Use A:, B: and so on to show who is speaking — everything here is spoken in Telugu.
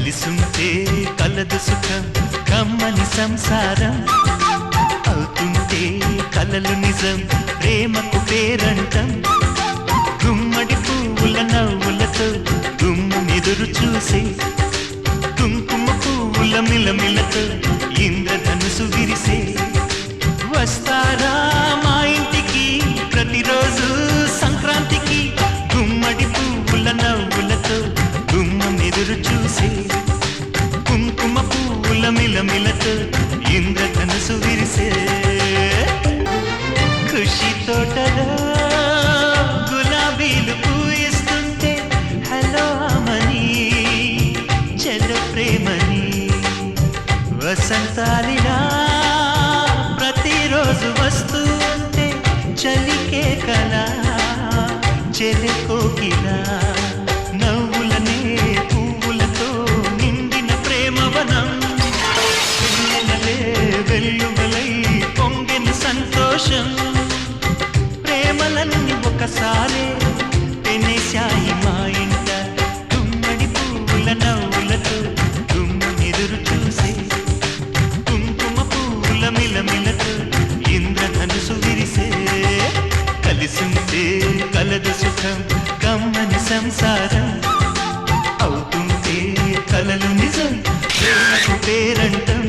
A: కలిసుంటే కలదు సుఖం కమ్మని సంసారం. అవుతుంటే కలలు నిజం ప్రేమకు పేరంటం. గుమ్మడి పువ్వుల నవ్వులతో గుమ్మెదురు చూసే కుంకుమ పువ్వుల మిలమిలతో ఇంద్రధనుసు విరిసే చూసి కుంకుమ పువ్వుల మిలమిలతో ఇంద్రధనుసు విరిసే. ఖుషి తోటలో గులాబీలు పూయిస్తుంటే హలో అమని చెల్లు ప్రేమని వసంతాలిలా ప్రతిరోజు వస్తూ ఉంటే చలికే కలా చెలి కోకిలా నవ్వు సంతోషం. ప్రేమలన్నీ ఒకసారి తినేశాయి మా ఇంట. గుమ్మడి పూల నవ్వులతో గుమ్మ ఎదురు చూసే కుంకుమ పూల మిలమిలతో ఇంద్రధనుసు విరిసే. కలిసింటే కలదు సుఖం గమ్మని సంసారం. అవుతుంటే కలలు నిజం పేరంట.